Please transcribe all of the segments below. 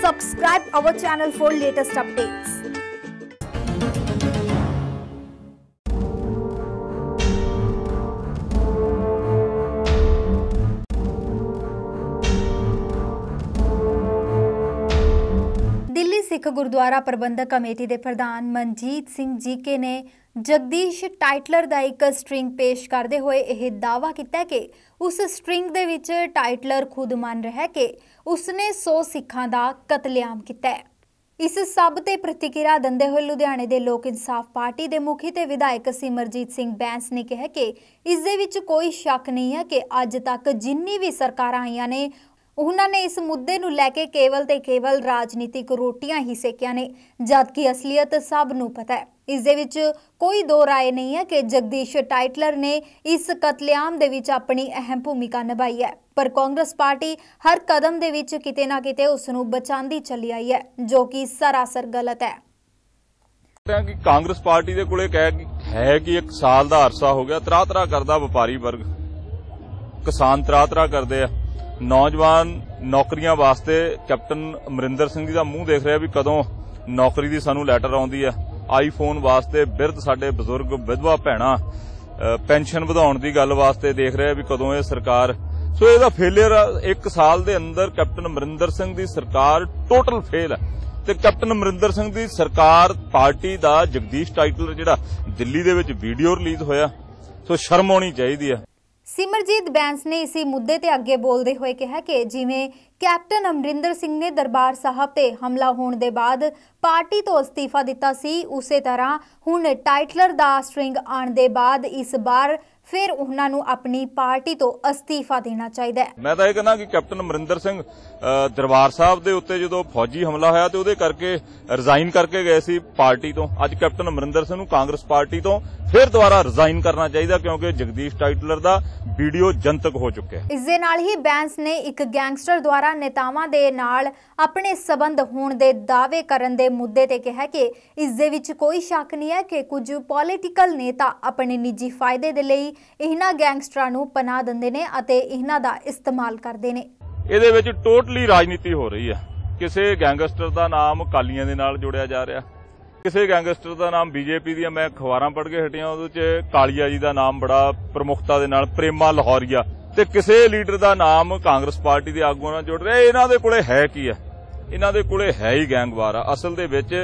subscribe our channel for latest updates. Sikh Gurdwara Prabandhak Committee ਦੇ ਪ੍ਰਧਾਨ Manjeet Singh GK ਨੇ ਜਗਦੀਸ਼ ਟਾਈਟਲਰ ਦਾ ਇੱਕ ਸਟ੍ਰਿੰਗ ਪੇਸ਼ ਕਰਦੇ ਹੋਏ ਇਹ ਦਾਅਵਾ ਕੀਤਾ ਕਿ ਉਸ ਸਟ੍ਰਿੰਗ ਦੇ ਵਿੱਚ ਟਾਈਟਲਰ ਖੁਦ ਮੰਨ ਰਿਹਾ ਹੈ ਕਿ ਉਸਨੇ 100 ਸਿੱਖਾਂ ਦਾ ਕਤਲੇਆਮ ਕੀਤਾ ਹੈ। ਇਸ ਸਭ ਤੇ ਪ੍ਰਤੀਕਿਰਿਆ ਦਿੰਦੇ ਹੋਏ ਲੁਧਿਆਣੇ ਦੇ ਲੋਕ ਇਨਸਾਫ ਪਾਰਟੀ ਦੇ ਮੁਖੀ ਤੇ ਵਿਧਾਇਕ ਸਿਮਰਜੀਤ ਸਿੰਘ ਬੈਂਸ ਨੇ ਕਿਹਾ ਕਿ ਇਸ ਦੇ ਵਿੱਚ ਕੋਈ ਸ਼ੱਕ ਨਹੀਂ ਹੈ ਕਿ ਅੱਜ ਤੱਕ ਜਿੰਨੀ ਵੀ ਸਰਕਾਰਾਂ ਆਈਆਂ ਨੇ ਉਹਨਾਂ ਨੇ ਇਸ ਮੁੱਦੇ ਨੂੰ ਲੈ ਕੇ ਕੇਵਲ ਤੇ ਕੇਵਲ ਰਾਜਨੀਤਿਕ ਰੋਟੀਆਂ ਹੀ ਸੇਕੀਆਂ ਨੇ, ਜਦਕਿ ਅਸਲੀਅਤ ਸਭ ਨੂੰ ਪਤਾ ਹੈ। ਇਸ ਦੇ ਵਿੱਚ ਕੋਈ ਦੋ ਰਾਏ ਨਹੀਂ ਹੈ ਕਿ ਜਗਦੀਸ਼ ਟਾਈਟਲਰ ਨੇ ਇਸ ਕਤਲੇਆਮ ਦੇ ਵਿੱਚ ਆਪਣੀ ਅਹਿਮ ਭੂਮਿਕਾ ਨਿਭਾਈ ਹੈ। ਪਰ ਕਾਂਗਰਸ ਪਾਰਟੀ ਹਰ ਕਦਮ ਦੇ ਵਿੱਚ ਕਿਤੇ ਨਾ ਕਿਤੇ ਉਸ ਨੂੰ ਬਚਾਉਂਦੀ ਚੱਲੀ ਆਈ ਹੈ, ਜੋ ਕਿ ਸਰਾਸਰ ਗਲਤ ਹੈ। ਕਿ ਕਾਂਗਰਸ ਪਾਰਟੀ ਦੇ ਕੋਲੇ ਕਹਿ ਕਿ- ਹੈ ਕਿ ਇੱਕ ਸਾਲ ਦਾ ਅਰਸਾ ਹੋ ਗਿਆ ਤਰਾ ਤਰਾ ਕਰਦਾ ਵਪਾਰੀ ਵਰਗ। ਕਿਸਾਨ ਤਰਾ ਤਰਾ ਕਰਦੇ ਆ। ਨੌਜਵਾਨ ਨੌਕਰੀਆਂ ਵਾਸਤੇ ਕੈਪਟਨ ਅਮਰਿੰਦਰ ਸਿੰਘ ਜੀ ਦਾ ਮੂੰਹ ਦੇਖ ਰਿਹਾ ਵੀ ਕਦੋਂ ਨੌਕਰੀ ਦੀ ਸਾਨੂੰ ਲੈਟਰ ਆਉਂਦੀ ਆ ਆਈਫੋਨ ਵਾਸਤੇ ਬਿਰਧ ਸਾਡੇ ਬਜ਼ੁਰਗ ਵਿਧਵਾ ਭੈਣਾ ਪੈਨਸ਼ਨ ਵਧਾਉਣ ਦੀ ਗੱਲ ਵਾਸਤੇ ਦੇਖ ਰਿਹਾ ਵੀ ਕਦੋਂ ਇਹ ਸਰਕਾਰ, ਸੋ ਇਹਦਾ ਫੇਲਿਅਰ ਇੱਕ ਸਾਲ ਦੇ ਅੰਦਰ ਕੈਪਟਨ ਅਮਰਿੰਦਰ ਸਿੰਘ ਦੀ ਸਰਕਾਰ ਟੋਟਲ ਫੇਲ ਹੈ ਤੇ ਕੈਪਟਨ ਅਮਰਿੰਦਰ ਸਿੰਘ ਦੀ ਸਰਕਾਰ ਪਾਰਟੀ ਦਾ ਜਗਦੀਸ਼ ਟਾਈਟਲਰ ਜਿਹੜਾ ਦਿੱਲੀ ਦੇ ਵਿੱਚ ਵੀਡੀਓ ਰਿਲੀਜ਼ ਹੋਇਆ, ਸੋ ਸ਼ਰਮ ਆਉਣੀ ਚਾਹੀਦੀ ਹੈ ਸਿਮਰਜੀਤ ਬੈਂਸ ਨੇ ਇਸੇ ਮੁੱਦੇ ਤੇ ਅੱਗੇ ਬੋਲਦੇ ਹੋਏ ਕਿਹਾ ਕਿ ਜਿਵੇਂ ਕੈਪਟਨ ਅਮਰਿੰਦਰ ਸਿੰਘ ਨੇ ਦਰਬਾਰ ਸਾਹਿਬ ਤੇ ਹਮਲਾ ਹੋਣ ਦੇ ਬਾਅਦ ਪਾਰਟੀ ਤੋਂ ਅਸਤੀਫਾ ਦਿੱਤਾ ਸੀ, ਉਸੇ ਤਰ੍ਹਾਂ ਹੁਣ ਟਾਈਟਲਰ ਦਾ ਸਟ੍ਰਿੰਗ ਆਉਣ ਦੇ ਬਾਅਦ ਇਸ ਵਾਰ ਫਿਰ ਉਹਨਾਂ ਨੂੰ ਆਪਣੀ ਪਾਰਟੀ ਤੋਂ ਅਸਤੀਫਾ ਦੇਣਾ ਚਾਹੀਦਾ ਹੈ। ਮੈਂ ਤਾਂ ਇਹ ਕਹਿੰਦਾ ਕਿ ਕੈਪਟਨ ਅਮਰਿੰਦਰ ਸਿੰਘ ਦਰਬਾਰ ਸਾਹਿਬ ਦੇ ਉੱਤੇ ਜਦੋਂ ਫੌਜੀ ਹਮਲਾ ਹੋਇਆ ਤੇ ਉਹਦੇ ਕਰਕੇ ਰਿਜ਼ਾਈਨ ਕਰਕੇ ਗਏ ਸੀ ਪਾਰਟੀ ਤੋਂ। ਅੱਜ ਕੈਪਟਨ ਅਮਰਿੰਦਰ ਸਿੰਘ ਨੂੰ ਕਾਂਗਰਸ ਪਾਰਟੀ ਤੋਂ ਫਿਰ ਦੁਬਾਰਾ ਰਿਜ਼ਾਈਨ ਕਰਨਾ ਚਾਹੀਦਾ ਕਿਉਂਕਿ ਜਗਦੀਸ਼ ਟਾਈਟਲਰ ਦਾ ਵੀਡੀਓ ਜਨਤਕ ਹੋ ਚੁੱਕਿਆ ਹੈ। ਇਸ ਦੇ ਨਾਲ ਹੀ ਬੈਂਸ ਨੇ ਇੱਕ ਗੈਂਗਸਟਰ ਦੁਆਰਾ ਨੇਤਾਵਾਂ ਦੇ ਨਾਲ ਆਪਣੇ ਸਬੰਧ ਹੋਣ ਦੇ ਦਾਅਵੇ ਕਰਨ ਦੇ ਮੁੱਦੇ ਤੇ ਕਿਹਾ ਕਿ ਇਸ ਦੇ ਵਿੱਚ ਕੋਈ ਸ਼ੱਕ ਨਹੀਂ ਹੈ ਕਿ ਕੁਝ ਪੋਲੀਟੀਕਲ ਨੇਤਾ ਆਪਣੇ ਨਿੱਜੀ ਫਾਇਦੇ ਦੇ ਲਈ ਇਹਨਾਂ ਗੈਂਗਸਟਰਾਂ ਨੂੰ ਪਨਾਹ ਦਿੰਦੇ ਨੇ ਅਤੇ ਇਹਨਾਂ ਦਾ ਇਸਤੇਮਾਲ ਕਰਦੇ ਨੇ। ਇਹਦੇ ਵਿੱਚ ਟੋਟਲੀ ਰਾਜਨੀਤੀ ਹੋ ਰਹੀ ਹੈ। ਕਿਸੇ ਗੈਂਗਸਟਰ ਦਾ ਨਾਮ ਕਾਲੀਆਂ ਦੇ ਨਾਲ ਜੋੜਿਆ ਜਾ ਰਿਹਾ। ਕਿਸੇ ਗੈਂਗਸਟਰ ਦਾ ਨਾਮ ਬੀਜੇਪੀ ਦੀਆਂ ਮੈਂ ਅਖਬਾਰਾਂ ਪੜ੍ਹ ਕੇ ਹਟਿਆ, ਉਹਦੇ 'ਚ ਕਾਲੀਆ ਜੀ ਦਾ ਨਾਮ ਬੜਾ ਪ੍ਰਮੁਖਤਾ ਦੇ ਨਾਲ, ਪ੍ਰੇਮਾ ਲਾਹੌਰੀਆ। ਤੇ ਕਿਸੇ ਲੀਡਰ ਦਾ ਨਾਮ ਕਾਂਗਰਸ ਪਾਰਟੀ ਦੇ ਆਗੂਆਂ ਨਾਲ ਜੁੜ ਰਿਹਾ। ਇਹਨਾਂ ਦੇ ਕੋਲੇ ਹੈ ਕੀ ਹੈ? ਇਹਨਾਂ ਦੇ ਕੋਲੇ ਹੈ ਹੀ ਗੈਂਗਵਾਰ ਆ। ਅਸਲ ਦੇ ਵਿੱਚ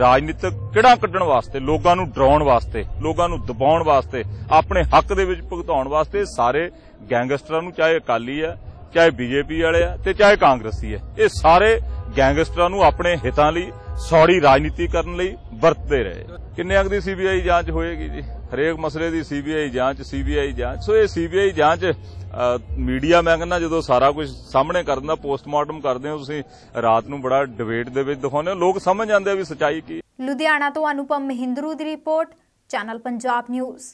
ਰਾਜਨੀਤਿਕ ਕਿਹੜਾ ਕੱਢਣ ਵਾਸਤੇ, ਲੋਕਾਂ ਨੂੰ ਡਰਾਉਣ ਵਾਸਤੇ, ਲੋਕਾਂ ਨੂੰ ਦਬਾਉਣ ਵਾਸਤੇ, ਆਪਣੇ ਹੱਕ ਦੇ ਵਿੱਚ ਭੁਗਤਾਉਣ ਵਾਸਤੇ ਸਾਰੇ ਗੈਂਗਸਟਰਾਂ ਨੂੰ, ਚਾਹੇ ਅਕਾਲੀ ਆ, ਚਾਹੇ ਬੀਜੇਪੀ ਵਾਲੇ ਆ ਤੇ ਚਾਹੇ ਕਾਂਗਰਸੀ ਆ, ਇਹ ਸਾਰੇ ਗੈਂਗਸਟਰਾਂ ਨੂੰ ਆਪਣੇ ਹਿੱਤਾਂ ਲਈ ਸੌੜੀ ਰਾਜਨੀਤੀ ਕਰਨ ਲਈ ਵਰਤਦੇ ਰਹੇ। ਕਿੰਨੇ ਅਗ ਦੀ ਸੀਬੀਆਈ ਜਾਂਚ ਹੋਏਗੀ ਜੀ? ਹਰੇਕ ਮਸਲੇ ਦੀ ਸੀਬੀਆਈ ਜਾਂਚ ਸੀਬੀਆਈ ਜਾਂਚ। ਸੋ ਇਹ ਸੀਬੀਆਈ ਜਾਂਚ ਮੀਡੀਆ ਮੈਂ ਕਹਿੰਦਾ ਜਦੋਂ ਸਾਰਾ ਕੁਝ ਸਾਹਮਣੇ ਕਰ ਦਿੰਦਾ, ਪੋਸਟਮਾਰਟਮ ਕਰਦੇ ਹੋ ਤੁਸੀਂ, ਰਾਤ ਨੂੰ ਬੜਾ ਡਿਬੇਟ ਦੇ ਵਿੱਚ ਦਿਖਾਉਂਦੇ ਹੋ। ਲੋਕ ਸਮਝ ਜਾਂਦੇ ਆ ਵੀ ਸਚਾਈ ਕੀ। ਲੁਧਿਆਣਾ ਤੋਂ ਅਨੁਪਮ ਮਹਿੰਦਰੂ ਦੀ ਰਿਪੋਰਟ, ਚੈਨਲ ਪੰਜਾਬ ਨਿਊਜ਼।